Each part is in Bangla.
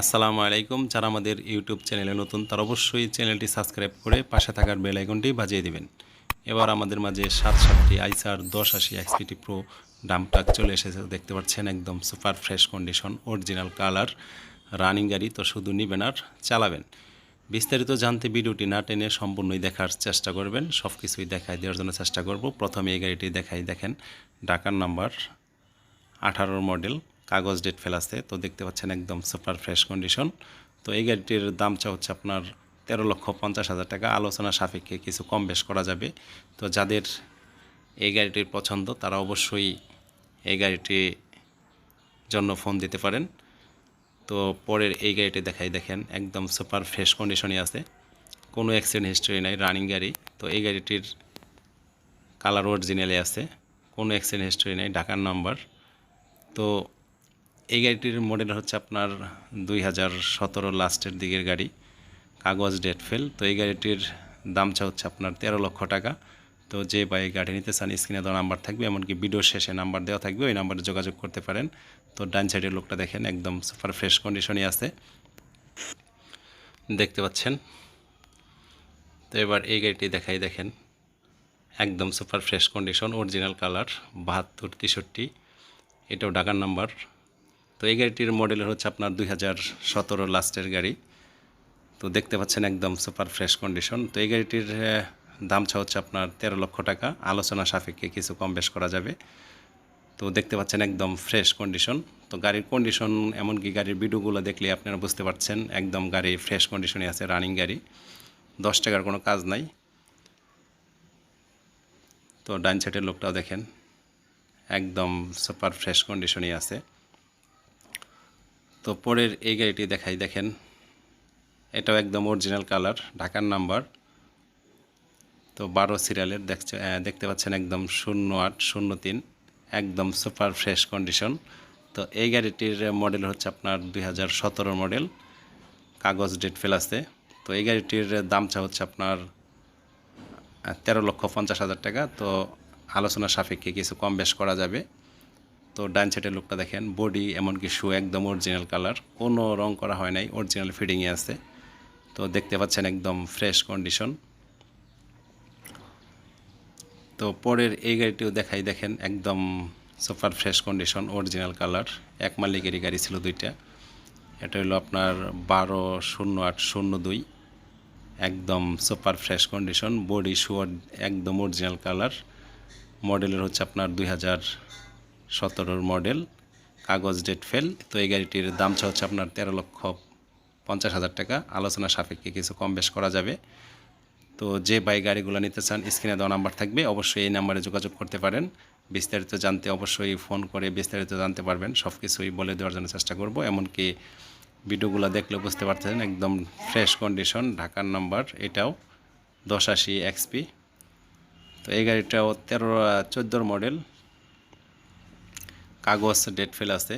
আসসালামু আলাইকুম। যারা আমাদের ইউটিউব চ্যানেলে নতুন, তারা অবশ্যই চ্যানেলটি সাবস্ক্রাইব করে পাশে থাকার বেল আইকনটি বাজিয়ে দিবেন। এবার আমাদের মাঝে সাত সাতটি আইসার দশ আশি এক্সপিটি প্রো ডাম্পটাক চলে এসেছে, দেখতে পাচ্ছেন একদম super fresh condition, original colour, running গাড়ি, তো শুধু নেবেন আর চালাবেন। বিস্তারিত জানতে ভিডিওটি না টেনে সম্পূর্ণই দেখার চেষ্টা করবেন সব কিছুই দেখাই দেওয়ার জন্য চেষ্টা করব। প্রথমে এই গাড়িটি দেখাই দেখেন, ঢাকার নাম্বার আঠারোর মডেল। কাগজ ডেট ফেলাছে তো দেখতে পাচ্ছেন একদম সুপার ফ্রেশ কন্ডিশন তো এই গাড়িটির দামটা হচ্ছে আপনার তেরো লক্ষ পঞ্চাশ হাজার টাকা। আলোচনা সাপেক্ষে কিছু কম বেশ করা যাবে। তো যাদের এই গাড়িটির পছন্দ, তারা অবশ্যই এই গাড়িটির জন্য ফোন দিতে পারেন। তো পরের এই গাড়িটি দেখাই দেখেন, একদম সুপার ফ্রেশ কন্ডিশনই আছে। কোনো অ্যাক্সিডেন্ট হিস্ট্রি নাই রানিং গাড়ি। তো এই গাড়িটির কালার অরিজিনালে আছে। কোনো অ্যাক্সিডেন্ট হিস্ট্রি নেই, ঢাকার নাম্বার তো এই গাড়িটির মডেল হচ্ছে আপনার দুই হাজার সতেরো লাস্টের দিকের গাড়ি, কাগজ ডেট ফেল তো এই গাড়িটির দামটা হচ্ছে আপনার তেরো লক্ষ টাকা। তো যে বাইক গাড়ি নিতে চান স্ক্রিনে দেওয়া নাম্বার থাকবে, এমনকি ভিডিও শেষে নাম্বার দেওয়া থাকবে, ওই নাম্বারে যোগাযোগ করতে পারেন। তো ডান সাইডের লোকটা দেখেন, একদম সুপার ফ্রেশ কন্ডিশনই আছে। দেখতে পাচ্ছেন? তো এবার এই গাড়িটি দেখাই, দেখেন। একদম super fresh condition original colour বাহাত্তর তেষট্টি। এটাও ঢাকার নাম্বার তো এই গাড়িটির মডেলের হচ্ছে আপনার দুই হাজার সতেরো লাস্টের গাড়ি। তো দেখতে পাচ্ছেন একদম সুপার ফ্রেশ কন্ডিশন তো এই গাড়িটির দামটা হচ্ছে আপনার তেরো লক্ষ টাকা। আলোচনা সাপেক্ষে কিছু কম বেশ করা যাবে। তো দেখতে পাচ্ছেন একদম ফ্রেশ কন্ডিশন তো গাড়ির কন্ডিশন এমনকি গাড়ির ভিডিওগুলো দেখলে আপনারা বুঝতে পারছেন, একদম গাড়ি ফ্রেশ কন্ডিশনে আছে রানিং গাড়ি। দশ টাকার কোনো কাজ নাই। তো ডাইন সাইডের লোকটাও দেখেন, একদম সুপার ফ্রেশ কন্ডিশনই আছে। তো পরের এই গাড়িটি দেখাই, দেখেন। এটাও একদম অরিজিনাল কালার ঢাকার নাম্বার তো বারো সিরিয়ালের দেখছে দেখতে পাচ্ছেন একদম শূন্য আট, শূন্য তিন, একদম সুপার ফ্রেশ কন্ডিশন তো এই গাড়িটির মডেল হচ্ছে আপনার দুই হাজার সতেরো মডেল কাগজ ডেট ফেল আছে। তো এই গাড়িটির দামটা হচ্ছে আপনার তেরো লক্ষ পঞ্চাশ হাজার টাকা। তো আলোচনা সাপেক্ষে কিছু কম বেশ করা যাবে। তো ডান সাইডের লুকটা দেখেন বডি এমনকি শু একদম অরিজিনাল কালার কোনো রং করা হয় নাই অরিজিনাল ফিডিংয়ে আছে। তো দেখতে পাচ্ছেন একদম ফ্রেশ কন্ডিশন তো পরের এই গাড়িটিও দেখাই, দেখেন একদম super fresh condition original colour এক মালিকেরই গাড়ি ছিল দুইটা। এটা হলো আপনার বারো শূন্য আট শূন্য দুই, একদম সুপার ফ্রেশ কন্ডিশন বডি শুয়ার একদম অরিজিনাল কালার মডেলের হচ্ছে আপনার দুই হাজার সতেরোর মডেল, কাগজ ডেট ফেল। তো এই গাড়িটির দামটা হচ্ছে আপনার তেরো লক্ষ পঞ্চাশ হাজার টাকা। আলোচনা সাপেক্ষে কিছু কম বেশ করা যাবে। তো যে বাইক গাড়িগুলো নিতে চান, স্ক্রিনে দেওয়া নাম্বার থাকবে। অবশ্যই এই নাম্বারে যোগাযোগ করতে পারেন। বিস্তারিত জানতে অবশ্যই ফোন করে বিস্তারিত জানতে পারবেন। সব কিছুই বলে দেওয়ার জন্য চেষ্টা করব। এমনকি ভিডিওগুলো দেখলে বুঝতে পারতেছেন, একদম ফ্রেশ কন্ডিশন, ঢাকার নাম্বার এটাও দশ আশি এক্সপি। তো এই গাড়িটাও তেরো, চোদ্দোর মডেল। কাগজ ডেট ফেল আছে।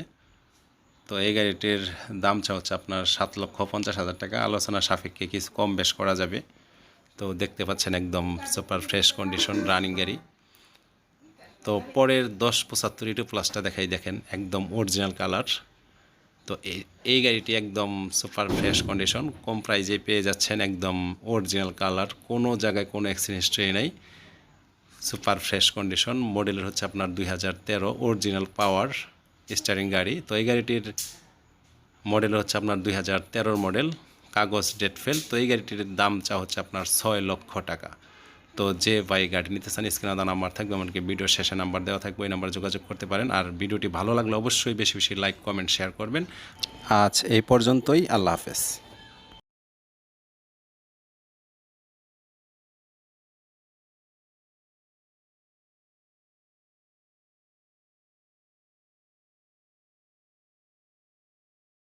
তো এই গাড়িটির দামটা হচ্ছে আপনার সাত লক্ষ পঞ্চাশ হাজার টাকা। আলোচনা সাপেক্ষে কিছু কম বেশ করা যাবে। তো দেখতে পাচ্ছেন একদম সুপার ফ্রেশ কন্ডিশন রানিং গাড়ি। তো পরের দশ পঁচাত্তর ইটু প্লাসটা দেখাই দেখেন, একদম অরিজিনাল কালার তো এই এই গাড়িটি একদম সুপার ফ্রেশ কন্ডিশন কম প্রাইজে পেয়ে যাচ্ছেন একদম অরিজিনাল কালার কোনো জায়গায় কোনো অ্যাক্সিডেন্ট হিস্ট্রি নেই। সুপার ফ্রেশ কন্ডিশন, মডেলের হচ্ছে আপনার দুই হাজার তেরো অরিজিনাল পাওয়ার স্টারিং গাড়ি। তো এই গাড়িটির মডেল হচ্ছে আপনার দুই হাজার তেরোর মডেল কাগজ ডেট ফেল তো এই গাড়িটির দাম চা হচ্ছে আপনার ছয় লক্ষ টাকা। তো যে ভাই গাড়ি নিতে চান, স্ক্রিনে দেওয়া নাম্বার থাকবে এমনকি ভিডিও শেষে নাম্বার দেওয়া থাকবে ওই নাম্বারে যোগাযোগ করতে পারেন। আর ভিডিওটি ভালো লাগলে অবশ্যই বেশি বেশি লাইক, কমেন্ট শেয়ার করবেন। আজ এই পর্যন্তই, আল্লাহ হাফেজ।